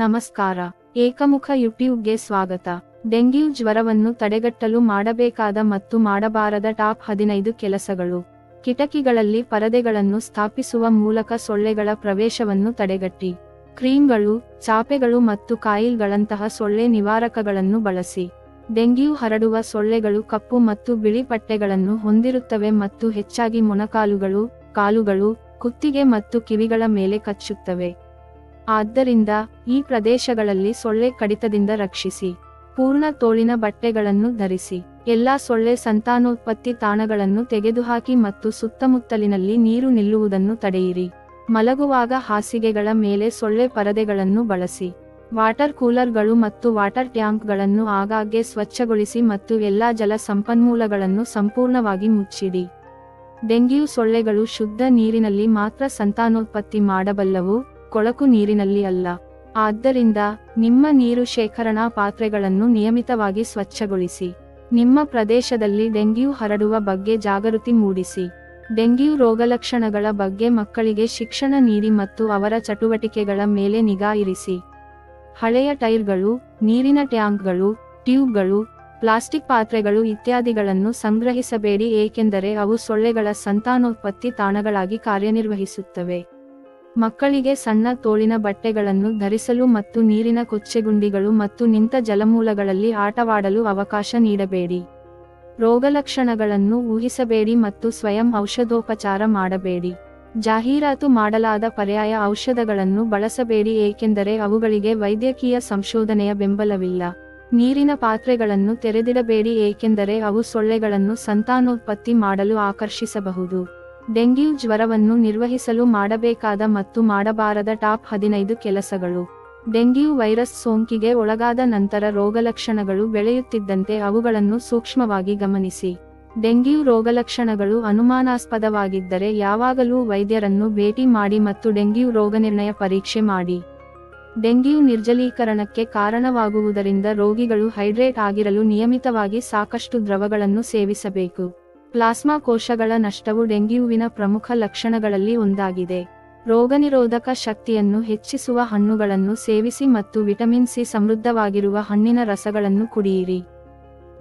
ನಮಸ್ಕಾರ. ಏಕಮುಖ ಯೂಟ್ಯೂಬ್ಗೆ ಸ್ವಾಗತ. ಡೆಂಗ್ಯೂ ಜ್ವರವನ್ನು ತಡೆಗಟ್ಟಲು ಮಾಡಬೇಕಾದ ಮತ್ತು ಮಾಡಬಾರದ ಟಾಪ್ ಹದಿನೈದು ಕೆಲಸಗಳು. ಕಿಟಕಿಗಳಲ್ಲಿ ಪರದೆಗಳನ್ನು ಸ್ಥಾಪಿಸುವ ಮೂಲಕ ಸೊಳ್ಳೆಗಳ ಪ್ರವೇಶವನ್ನು ತಡೆಗಟ್ಟಿ. ಕ್ರೀಮ್ಗಳು, ಚಾಪೆಗಳು ಮತ್ತು ಕಾಯಿಲ್ಗಳಂತಹ ಸೊಳ್ಳೆ ನಿವಾರಕಗಳನ್ನು ಬಳಸಿ. ಡೆಂಗ್ಯೂ ಹರಡುವ ಸೊಳ್ಳೆಗಳು ಕಪ್ಪು ಮತ್ತು ಬಿಳಿ ಪಟ್ಟೆಗಳನ್ನು ಹೊಂದಿರುತ್ತವೆ ಮತ್ತು ಹೆಚ್ಚಾಗಿ ಮೊಣಕಾಲುಗಳು, ಕಾಲುಗಳು, ಕುತ್ತಿಗೆ ಮತ್ತು ಕಿವಿಗಳ ಮೇಲೆ ಕಚ್ಚುತ್ತವೆ. ಆದ್ದರಿಂದ ಈ ಪ್ರದೇಶಗಳಲ್ಲಿ ಸೊಳ್ಳೆ ಕಡಿತದಿಂದ ರಕ್ಷಿಸಿ, ಪೂರ್ಣ ತೋಳಿನ ಬಟ್ಟೆಗಳನ್ನು ಧರಿಸಿ, ಎಲ್ಲಾ ಸೊಳ್ಳೆ ಸಂತಾನೋತ್ಪತ್ತಿ ತಾಣಗಳನ್ನು ತೆಗೆದುಹಾಕಿ ಮತ್ತು ಸುತ್ತಮುತ್ತಲಿನಲ್ಲಿ ನೀರು ನಿಲ್ಲುವುದನ್ನು ತಡೆಯಿರಿ. ಮಲಗುವಾಗ ಹಾಸಿಗೆಗಳ ಮೇಲೆ ಸೊಳ್ಳೆ ಪರದೆಗಳನ್ನು ಬಳಸಿ, ವಾಟರ್ ಕೂಲರ್ಗಳು ಮತ್ತು ವಾಟರ್ ಟ್ಯಾಂಕ್ಗಳನ್ನು ಆಗಾಗ್ಗೆ ಸ್ವಚ್ಛಗೊಳಿಸಿ ಮತ್ತು ಎಲ್ಲಾ ಜಲ ಸಂಪನ್ಮೂಲಗಳನ್ನು ಸಂಪೂರ್ಣವಾಗಿ ಮುಚ್ಚಿಡಿ. ಡೆಂಗ್ಯೂ ಸೊಳ್ಳೆಗಳು ಶುದ್ಧ ನೀರಿನಲ್ಲಿ ಮಾತ್ರ ಸಂತಾನೋತ್ಪತ್ತಿ ಮಾಡಬಲ್ಲವು. ಕೊಳಕು ನೀರಿನಲ್ಲಿ ಅಲ್ಲ. ಆದ್ದರಿಂದ ನಿಮ್ಮ ನೀರು ಶೇಖರಣಾ ಪಾತ್ರೆಗಳನ್ನು ನಿಯಮಿತವಾಗಿ ಸ್ವಚ್ಛಗೊಳಿಸಿ. ನಿಮ್ಮ ಪ್ರದೇಶದಲ್ಲಿ ಡೆಂಗ್ಯೂ ಹರಡುವ ಬಗ್ಗೆ ಜಾಗೃತಿ ಮೂಡಿಸಿ. ಡೆಂಗ್ಯೂ ರೋಗಲಕ್ಷಣಗಳ ಬಗ್ಗೆ ಮಕ್ಕಳಿಗೆ ಶಿಕ್ಷಣ ನೀಡಿ ಮತ್ತು ಅವರ ಚಟುವಟಿಕೆಗಳ ಮೇಲೆ ನಿಗಾ ಇರಿಸಿ. ಹಳೆಯ ಟೈರ್ಗಳು, ನೀರಿನ ಟ್ಯಾಂಕ್ಗಳು, ಟ್ಯೂಬ್ಗಳು, ಪ್ಲಾಸ್ಟಿಕ್ ಪಾತ್ರೆಗಳು ಇತ್ಯಾದಿಗಳನ್ನು ಸಂಗ್ರಹಿಸಬೇಡಿ ಏಕೆಂದರೆ ಅವು ಸೊಳ್ಳೆಗಳ ಸಂತಾನೋತ್ಪತ್ತಿ ತಾಣಗಳಾಗಿ ಕಾರ್ಯನಿರ್ವಹಿಸುತ್ತವೆ. ಮಕ್ಕಳಿಗೆ ಸಣ್ಣ ತೋಳಿನ ಬಟ್ಟೆಗಳನ್ನು ಧರಿಸಲು ಮತ್ತು ನೀರಿನ ಕೊಚ್ಚೆಗುಂಡಿಗಳು ಮತ್ತು ನಿಂತ ಜಲಮೂಲಗಳಲ್ಲಿ ಆಟವಾಡಲು ಅವಕಾಶ ನೀಡಬೇಡಿ. ರೋಗಲಕ್ಷಣಗಳನ್ನು ಊಹಿಸಬೇಡಿ ಮತ್ತು ಸ್ವಯಂ ಔಷಧೋಪಚಾರ ಮಾಡಬೇಡಿ. ಜಾಹೀರಾತು ಮಾಡಲಾದ ಪರ್ಯಾಯ ಔಷಧಗಳನ್ನು ಬಳಸಬೇಡಿ ಏಕೆಂದರೆ ಅವುಗಳಿಗೆ ವೈದ್ಯಕೀಯ ಸಂಶೋಧನೆಯ ಬೆಂಬಲವಿಲ್ಲ. ನೀರಿನ ಪಾತ್ರೆಗಳನ್ನು ತೆರೆದಿಡಬೇಡಿ ಏಕೆಂದರೆ ಅವು ಸೊಳ್ಳೆಗಳನ್ನು ಸಂತಾನೋತ್ಪತ್ತಿ ಮಾಡಲು ಆಕರ್ಷಿಸಬಹುದು. ಡೆಂಗ್ಯೂ ಜ್ವರವನ್ನು ನಿರ್ವಹಿಸಲು ಮಾಡಬೇಕಾದ ಮತ್ತು ಮಾಡಬಾರದ ಟಾಪ್ ಹದಿನೈದು ಕೆಲಸಗಳು. ಡೆಂಗ್ಯೂ ವೈರಸ್ ಸೋಂಕಿಗೆ ಒಳಗಾದ ನಂತರ ರೋಗಲಕ್ಷಣಗಳು ಬೆಳೆಯುತ್ತಿದ್ದಂತೆ ಅವುಗಳನ್ನು ಸೂಕ್ಷ್ಮವಾಗಿ ಗಮನಿಸಿ. ಡೆಂಗ್ಯೂ ರೋಗಲಕ್ಷಣಗಳು ಅನುಮಾನಾಸ್ಪದವಾಗಿದ್ದರೆ ಯಾವಾಗಲೂ ವೈದ್ಯರನ್ನು ಭೇಟಿ ಮಾಡಿ ಮತ್ತು ಡೆಂಗ್ಯೂ ರೋಗನಿರ್ಣಯ ಪರೀಕ್ಷೆ ಮಾಡಿ. ಡೆಂಗ್ಯೂ ನಿರ್ಜಲೀಕರಣಕ್ಕೆ ಕಾರಣವಾಗುವುದರಿಂದ ರೋಗಿಗಳು ಹೈಡ್ರೇಟ್ ಆಗಿರಲು ನಿಯಮಿತವಾಗಿ ಸಾಕಷ್ಟು ದ್ರವಗಳನ್ನು ಸೇವಿಸಬೇಕು. ಪ್ಲಾಸ್ಮಾ ಕೋಶಗಳ ನಷ್ಟವು ಡೆಂಗ್ಯೂವಿನ ಪ್ರಮುಖ ಲಕ್ಷಣಗಳಲ್ಲಿ ಒಂದಾಗಿದೆ. ರೋಗನಿರೋಧಕ ಶಕ್ತಿಯನ್ನು ಹೆಚ್ಚಿಸುವ ಹಣ್ಣುಗಳನ್ನು ಸೇವಿಸಿ ಮತ್ತು ವಿಟಮಿನ್ ಸಿ ಸಮೃದ್ಧವಾಗಿರುವ ಹಣ್ಣಿನ ರಸಗಳನ್ನು ಕುಡಿಯಿರಿ.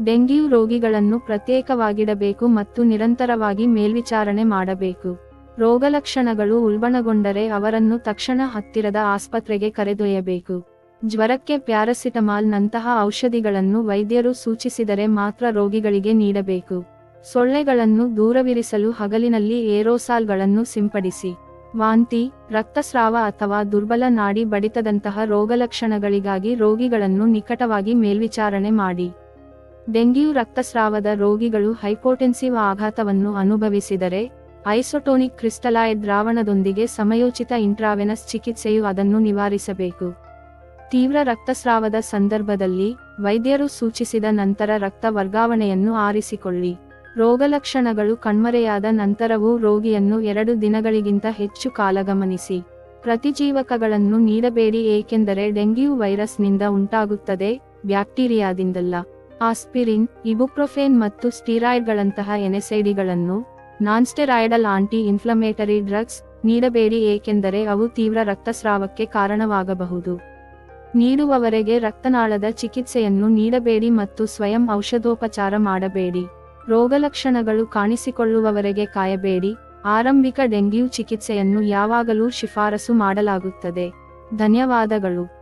ಡೆಂಗ್ಯೂ ರೋಗಿಗಳನ್ನು ಪ್ರತ್ಯೇಕವಾಗಿಡಬೇಕು ಮತ್ತು ನಿರಂತರವಾಗಿ ಮೇಲ್ವಿಚಾರಣೆ ಮಾಡಬೇಕು. ರೋಗಲಕ್ಷಣಗಳು ಉಲ್ಬಣಗೊಂಡರೆ ಅವರನ್ನು ತಕ್ಷಣ ಹತ್ತಿರದ ಆಸ್ಪತ್ರೆಗೆ ಕರೆದೊಯ್ಯಬೇಕು. ಜ್ವರಕ್ಕೆ ಪ್ಯಾರಸಿಟಮಾಲ್ ನಂತಹ ಔಷಧಿಗಳನ್ನು ವೈದ್ಯರು ಸೂಚಿಸಿದರೆ ಮಾತ್ರ ರೋಗಿಗಳಿಗೆ ನೀಡಬೇಕು. ಸೊಳ್ಳೆಗಳನ್ನು ದೂರವಿರಿಸಲು ಹಗಲಿನಲ್ಲಿ ಏರೋಸಾಲ್ಗಳನ್ನು ಸಿಂಪಡಿಸಿ. ವಾಂತಿ, ರಕ್ತಸ್ರಾವ ಅಥವಾ ದುರ್ಬಲ ನಾಡಿ ಬಡಿತದಂತಹ ರೋಗಲಕ್ಷಣಗಳಿಗಾಗಿ ರೋಗಿಗಳನ್ನು ನಿಕಟವಾಗಿ ಮೇಲ್ವಿಚಾರಣೆ ಮಾಡಿ. ಡೆಂಗ್ಯೂ ರಕ್ತಸ್ರಾವದ ರೋಗಿಗಳು ಹೈಪೋಟೆನ್ಸಿವ್ ಆಘಾತವನ್ನು ಅನುಭವಿಸಿದರೆ, ಐಸೋಟೋನಿಕ್ ಕ್ರಿಸ್ಟಲಾಯ್ ದ್ರಾವಣದೊಂದಿಗೆ ಸಮಯೋಚಿತ ಇಂಟ್ರಾವೆನಸ್ ಚಿಕಿತ್ಸೆಯು ಅದನ್ನು ನಿವಾರಿಸಬೇಕು. ತೀವ್ರ ರಕ್ತಸ್ರಾವದ ಸಂದರ್ಭದಲ್ಲಿ ವೈದ್ಯರು ಸೂಚಿಸಿದ ನಂತರ ರಕ್ತ ವರ್ಗಾವಣೆಯನ್ನು ಆರಿಸಿಕೊಳ್ಳಿ. ರೋಗಲಕ್ಷಣಗಳು ಕಣ್ಮರೆಯಾದ ನಂತರವೂ ರೋಗಿಯನ್ನು ಎರಡು ದಿನಗಳಿಗಿಂತ ಹೆಚ್ಚು ಕಾಲ ಗಮನಿಸಿ. ಪ್ರತಿಜೀವಕಗಳನ್ನು ನೀಡಬೇಡಿ ಏಕೆಂದರೆ ಡೆಂಗ್ಯೂ ವೈರಸ್ನಿಂದ ಉಂಟಾಗುತ್ತದೆ, ಬ್ಯಾಕ್ಟೀರಿಯಾದಿಂದಲ್ಲ. ಆಸ್ಪಿರಿನ್, ಇಬುಪ್ರೊಫೇನ್ ಮತ್ತು ಸ್ಟೀರಾಯ್ಡ್ಗಳಂತಹ ಎನೆಸೈಡಿಗಳನ್ನು ನಾನ್ಸ್ಟೆರಾಯ್ಡಲ್ ಆಂಟಿ ಇನ್ಫ್ಲಮೇಟರಿ ಡ್ರಗ್ಸ್ ನೀಡಬೇಡಿ ಏಕೆಂದರೆ ಅವು ತೀವ್ರ ರಕ್ತಸ್ರಾವಕ್ಕೆ ಕಾರಣವಾಗಬಹುದು. ನೀಡುವವರೆಗೆ ರಕ್ತನಾಳದ ಚಿಕಿತ್ಸೆಯನ್ನು ನೀಡಬೇಡಿ ಮತ್ತು ಸ್ವಯಂ ಔಷಧೋಪಚಾರ ಮಾಡಬೇಡಿ. ರೋಗಲಕ್ಷಣಗಳು ಕಾಣಿಸಿಕೊಳ್ಳುವವರೆಗೆ ಕಾಯಬೇಡಿ. ಆರಂಭಿಕ ಡೆಂಗ್ಯೂ ಚಿಕಿತ್ಸೆಯನ್ನು ಯಾವಾಗಲೂ ಶಿಫಾರಸು ಮಾಡಲಾಗುತ್ತದೆ. ಧನ್ಯವಾದಗಳು.